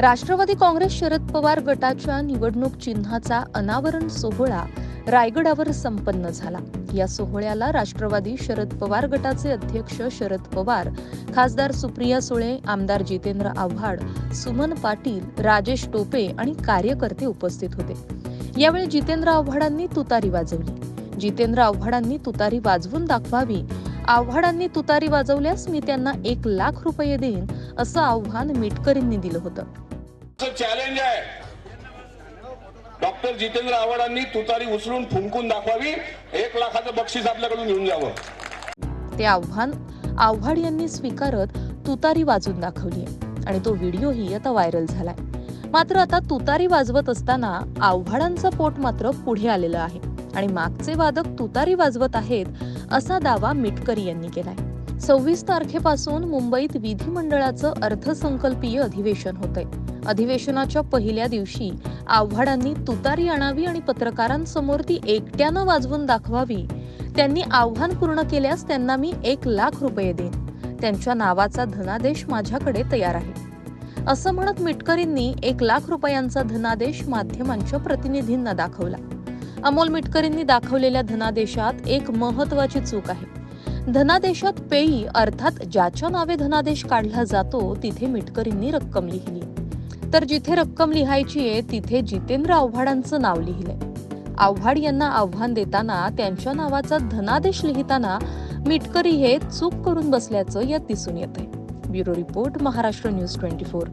राष्ट्रवादी काँग्रेस शरद पवार गटाच्या निवडणूक चिन्हाचा अनावरण सोहळा रायगडावर संपन्न झाला. या सोहळ्याला राष्ट्रवादी शरद पवार गटाचे अध्यक्ष शरद पवार खासदार सुप्रिया सुळे आमदार जितेंद्र आव्हाड सुमन पाटील राजेश टोपे आणि कार्यकर्ते उपस्थित होते. यावेळी जितेंद्र आव्हाडांनी तुतारी वाजवली. जितेंद्र आव्हाडांनी तुतारी वाजवून दाखवावी. आव्हाडांनी तुतारी वाजवल्यास मी त्यांना एक लाख रुपये देईन असं आव्हान मिटकरींनी दिलं होतं. चॅलेंज आहे. डॉक्टर जितेंद्र आव्हाडांनी तुतारी उचलून फुंकून दाखवावी. एक लाखाचं बक्षीस आपल्याकडून घेऊन जावं. ते आव्हान आव्हाड यांनी स्वीकारत तुतारी वाजून दाखवली आणि तो व्हिडिओही आता व्हायरल झालाय. मात्र आता तुतारी वाजवत असताना आव्हाडांचं पोट मात्र पुढे आलेलं आहे. आणि मागचे वादक तुतारी वाजवत आहेत असा दावा मिटकरी यांनी केलाय. सव्वीस तारखेपासून मुंबईत विधिमंडळाचं अर्थसंकल्पीय अधिवेशन होतंय. अधिवेशनाच्या पहिल्या दिवशी आव्हाडांनी तुतारी आणावी आणि पत्रकारांसमोर ती एकट्यानं वाजवून दाखवावी. त्यांनी आव्हान पूर्ण केल्यास त्यांना मी एक लाख रुपये देईन. त्यांच्या नावाचा धनादेश माझ्याकडे तयार आहे. असं म्हणत मिटकरींनी एक लाख रुपयांचा धनादेश माध्यमांच्या प्रतिनिधींना दाखवला. अमोल मिटकरींनी दाखवलेल्या धनादेशात एक महत्वाची चूक आहे. धनादेशात पेयी अर्थात ज्याच्या नावे धनादेश काढला जातो तिथे मिटकरींनी रक्कम लिहिली. तर जिथे रक्कम लिहायची आहे तिथे जितेंद्र आव्हाडांचं नाव लिहिलंय. आव्हाड यांना आव्हान देताना त्यांच्या नावाचा धनादेश लिहिताना मिटकरी हे चूक करून बसल्याचं यात दिसून येत आहे bureau report Maharashtra news twenty four.